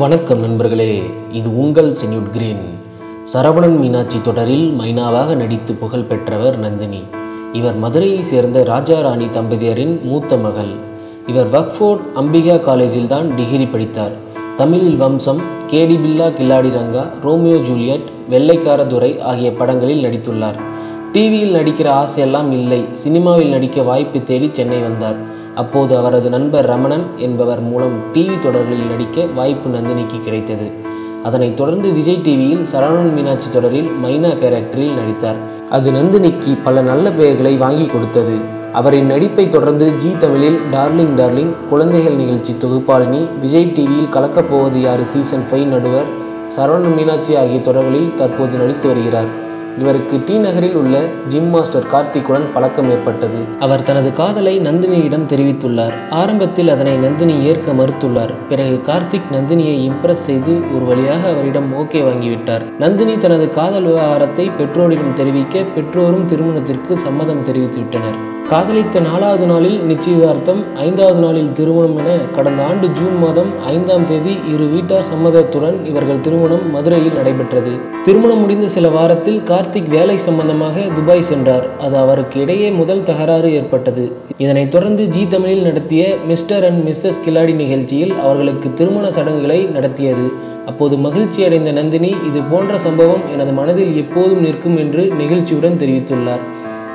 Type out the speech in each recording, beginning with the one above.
வணக்கம் நண்பர்களே இது உங்கள் சென்யூட் கிரீன். சரவணன் மீனாட்சி தொடரில் மைனாவாக நடித்து புகழ் பெற்றவர் நந்தினி. இவர் மதுரையை சேர்ந்த ராஜா ராணி தம்பதியரின் மூத்த மகள். இவர் வக்ஃபோர்ட் அம்பிகா காலேஜில் தான் டிகிரி படித்தார். தமிழில் வம்சம் கேடி பில்லா கில்லாடி ரங்கா ரோமியோ ஜூலியட் வெள்ளைக்கார துரை ஆகிய படங்களில் நடித்துள்ளார். டிவியில் நடிக்கிற ஆசையெல்லாம் இல்லை. சினிமாவில் நடிக்க வாய்ப்பு தேடி சென்னை வந்தார். அப்போது அவரது நண்பர் ரமணன் என்பவர் மூலம் டிவி தொடர்களில் நடிக்க வாய்ப்பு நந்தினிக்கு கிடைத்தது. அதனைத் தொடர்ந்து விஜய் டிவியில் சரவணன் மீனாட்சி தொடரில் மைனா கேரக்டரில் நடித்தார். அது நந்தினிக்கு பல நல்ல பெயர்களை வாங்கி கொடுத்தது. அவரின் நடிப்பை தொடர்ந்து ஜி தமிழில் டார்லிங் டார்லிங் குழந்தைகள் நிகழ்ச்சி தொகுப்பாளினி விஜய் டிவியில் கலக்கப் போவது யாரு சீசன் ஃபைவ் நடுவர் சரவணன் மீனாட்சி ஆகிய தொடர்களில் தற்போது நடித்து வருகிறார். இவருக்கு டி நகரில் உள்ள ஜிம் மாஸ்டர் கார்த்திக்குடன் பழக்கம் ஏற்பட்டது. அவர் தனது காதலை நந்தினியிடம் தெரிவித்துள்ளார். ஆரம்பத்தில் அதனை நந்தினி ஏற்க மறுத்துள்ளார். பிறகு கார்த்திக் நந்தினியை இம்ப்ரெஸ் செய்து ஒரு வழியாக அவரிடம் ஓகே வாங்கிவிட்டார். நந்தினி தனது காதல் விவகாரத்தை பெற்றோரிடம் தெரிவிக்க பெற்றோரும் திருமணத்திற்கு சம்மதம் தெரிவித்துவிட்டனர். காதலித்த நாலாவது நாளில் நிச்சயதார்த்தம் ஐந்தாவது நாளில் திருமணம் என கடந்த ஆண்டு ஜூன் மாதம் ஐந்தாம் தேதி இரு வீட்டார் சம்மதத்துடன் இவர்கள் திருமணம் மதுரையில் நடைபெற்றது. திருமணம் முடிந்த சில வாரத்தில் கார்த்திக் கார்த்திக் வேலை சம்பந்தமாக துபாய் சென்றார். அது அவருக்கு இடையே முதல் தகராறு ஏற்பட்டது. இதனைத் தொடர்ந்து ஜி தமிழில் நடத்திய மிஸ்டர் அண்ட் மிஸ்ஸஸ் கிலாடி நிகழ்ச்சியில் அவர்களுக்கு திருமண சடங்குகளை நடத்தியது. அப்போது மகிழ்ச்சி அடைந்த நந்தினி இது போன்ற சம்பவம் எனது மனதில் எப்போதும் நிற்கும் என்று நெகிழ்ச்சியுடன் தெரிவித்துள்ளார்.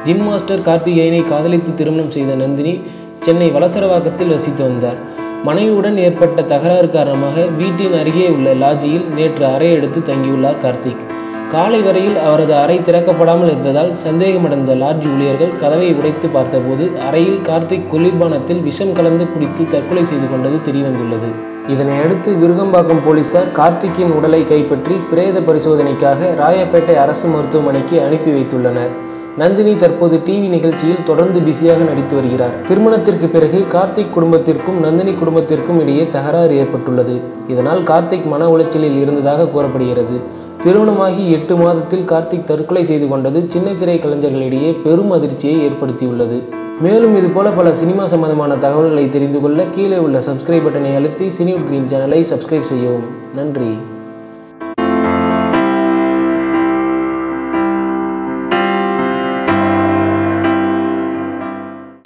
ஜிம் மாஸ்டர் கார்த்திகேயனை காதலித்து திருமணம் செய்த நந்தினி சென்னை வலசரவாக்கத்தில் வசித்து வந்தார். மனைவியுடன் ஏற்பட்ட தகராறு காரணமாக வீட்டின் அருகே உள்ள லாஜியில் நேற்று அறை எடுத்து தங்கியுள்ளார் கார்த்திக். காலை வரையில் அவரது அறை திறக்கப்படாமல் இருந்ததால் சந்தேகமடைந்த லாட்ஜ் ஊழியர்கள் கதவை உடைத்து பார்த்தபோது அறையில் கார்த்திக் குளிர்பானத்தில் விஷம் கலந்து குடித்து தற்கொலை செய்து கொண்டது தெரியவந்துள்ளது. இதனை அடுத்து விருகம்பாக்கம் போலீசார் கார்த்திக்கின் உடலை கைப்பற்றி பிரேத பரிசோதனைக்காக ராயப்பேட்டை அரசு மருத்துவமனைக்கு அனுப்பி வைத்துள்ளனர். நந்தினி தற்போது டிவி நிகழ்ச்சியில் தொடர்ந்து பிஸியாக நடித்து வருகிறார். திருமணத்திற்கு பிறகு கார்த்திக் குடும்பத்திற்கும் நந்தினி குடும்பத்திற்கும் இடையே தகராறு ஏற்பட்டுள்ளது. இதனால் கார்த்திக் மன உளைச்சலில் இருந்ததாக கூறப்படுகிறது. திருமணமாகி எட்டு மாதத்தில் கார்த்திக் தற்கொலை செய்து கொண்டது சின்னத்திரை கலைஞர்களிடையே பெரும் அதிர்ச்சியை ஏற்படுத்தியுள்ளது. மேலும் இதுபோல பல சினிமா சம்பந்தமான தகவல்களை தெரிந்து கொள்ள கீழே உள்ள சப்ஸ்கிரைப் பட்டனை அழுத்தி சினிவுட் கிரீன் சேனலை சப்ஸ்கிரைப் செய்யவும். நன்றி.